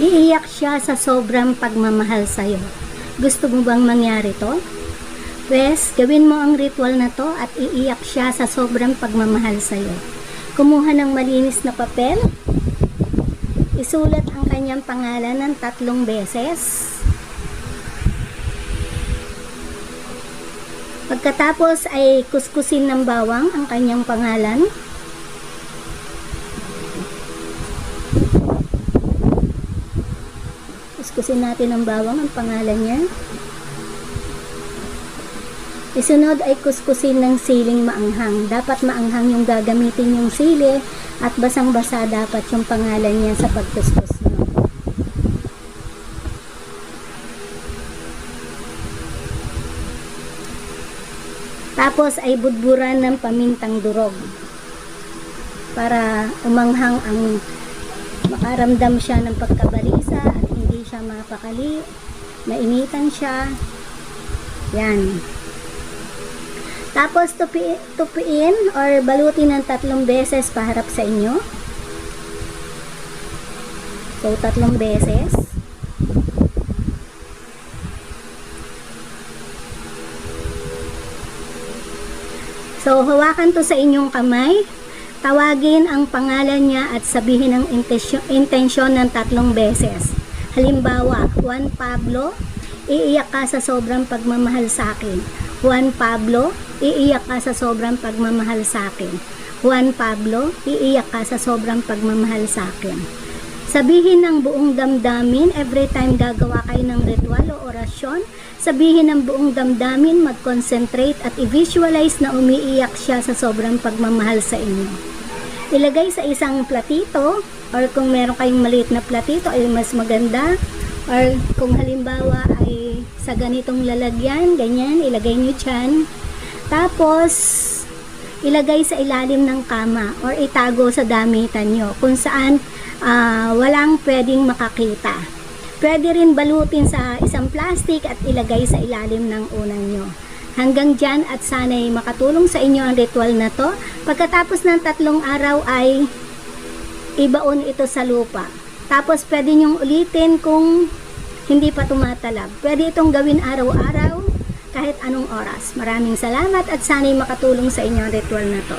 Iiyak siya sa sobrang pagmamahal sa'yo. Gusto mo bang mangyari to? Pwes, gawin mo ang ritual na to at iiyak siya sa sobrang pagmamahal sa'yo. Kumuha ng malinis na papel. Isulat ang kanyang pangalan ng tatlong beses. Pagkatapos ay kuskusin ng bawang ang kanyang pangalan. Kuskusin natin ng bawang ang pangalan niya. Isunod ay kuskusin ng siling maanghang. Dapat maanghang yung gagamitin yung sili at basang-basa dapat yung pangalan niya sa pagkuskus mo. Tapos ay budburan ng pamintang durog para umanghang ang makaramdam siya ng pagkabalisa at hindi siya mapakali, mainitan siya. Yan. Tapos tupi, tupiin or balutin ng tatlong beses paharap sa inyo. So, tatlong beses. So, hawakan to sa inyong kamay. Tawagin ang pangalan niya at sabihin ang intensyon, intensyon ng tatlong beses. Halimbawa, Juan Pablo, iiyak ka sa sobrang pagmamahal sa akin. Juan Pablo, iiyak ka sa sobrang pagmamahal sa akin. Juan Pablo, iiyak ka sa sobrang pagmamahal sa akin. Sabihin ng buong damdamin every time gagawa kayo ng ritual o orasyon. Sabihin ng buong damdamin, mag-concentrate at i-visualize na umiiyak siya sa sobrang pagmamahal sa inyo. Ilagay sa isang platito or kung meron kayong maliit na platito ay mas maganda or kung halimbawa ay sa ganitong lalagyan, ganyan, ilagay nyo dyan. Tapos, ilagay sa ilalim ng kama or itago sa damitan nyo kung saan ah, walang pwedeng makakita. Pwede rin balutin sa isang plastic at ilagay sa ilalim ng unan nyo. Hanggang dyan at sana'y makatulong sa inyo ang ritual na to. Pagkatapos ng tatlong araw ay ibaon ito sa lupa. Tapos pwede nyong ulitin kung hindi pa tumatalab. Pwede itong gawin araw-araw kahit anong oras. Maraming salamat at sana'y makatulong sa inyo ang ritual na to.